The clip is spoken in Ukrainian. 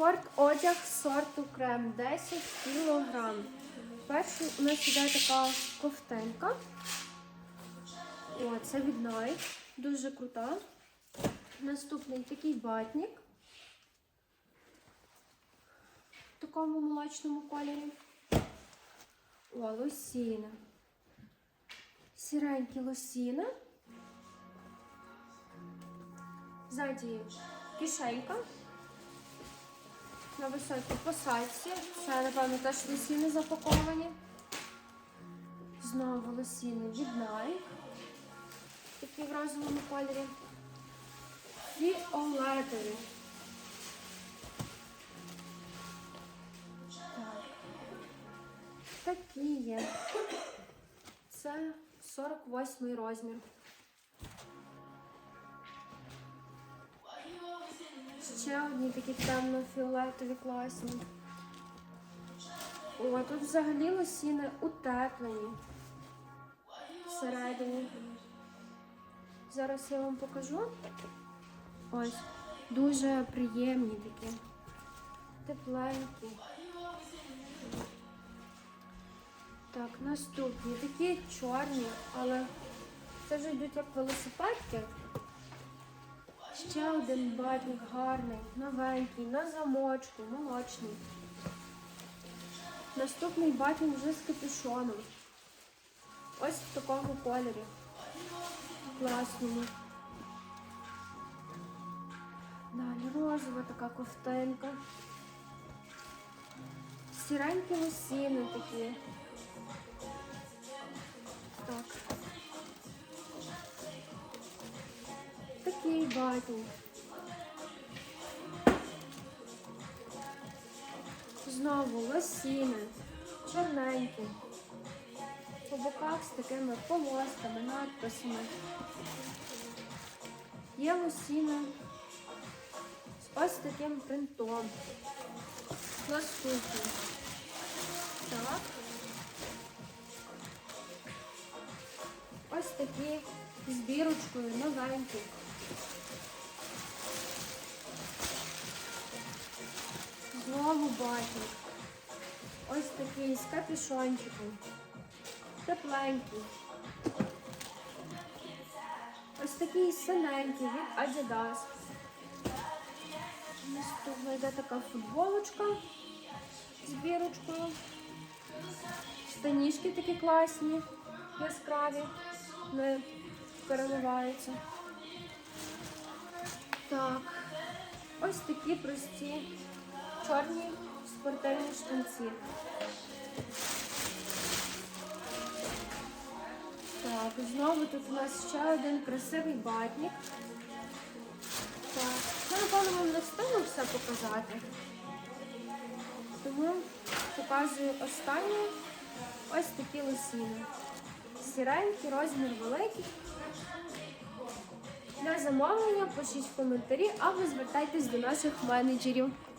Спорт-одяг сорту крем 10 кг. Перший у нас іде така ковтинка. О, це від Nike. Дуже крута. Наступний такий ватник. В такому молочному кольорі. О, лосіна. Сіренькі лосіна. Ззаді кишенька. На високій посадці. Це, напевно, теж лосіни запаковані. Знову лосіни від Nike. Такі в розовому кольорі. Фіолетові. Так. Такі є. Це 48 розмір. Ще одні такі темно-фіолетові класні. О, тут взагалі лосіни утеплені. Всередині. Зараз я вам покажу. Ось. Дуже приємні такі. Тепленькі. Так, наступні. Такі чорні, але це вже йдуть як велосипедки. Ще один батник гарний, новенький, на замочку, молочний. Наступний батник вже з капюшоном. Ось в такому кольорі. Класному. Далі розова така ковтинка. Сіренькі лосіни такі. Такий батник. Знову лосіни, чорненькі. По боках з такими полосками, надписами. Є лосіни з ось таким принтом. Наступний. Так. Ось такі з бірочкою новенькі. Знову батник. Ось такий з капюшончиком. Тепленький. Ось такий синенький від Adidas. Наступна йде така футболочка з бірочкою. Штанішки такі класні, яскраві, не переливаються. Так, ось такі прості чорні спортивні штанці. Так, знову тут у нас ще один красивий батник. Так, я напевно вам не встигну все показати. Тому показую останнє ось такі лосіни. Сіренькі, розмір великий. Замовлення пишіть в коментарі або звертайтесь до наших менеджерів.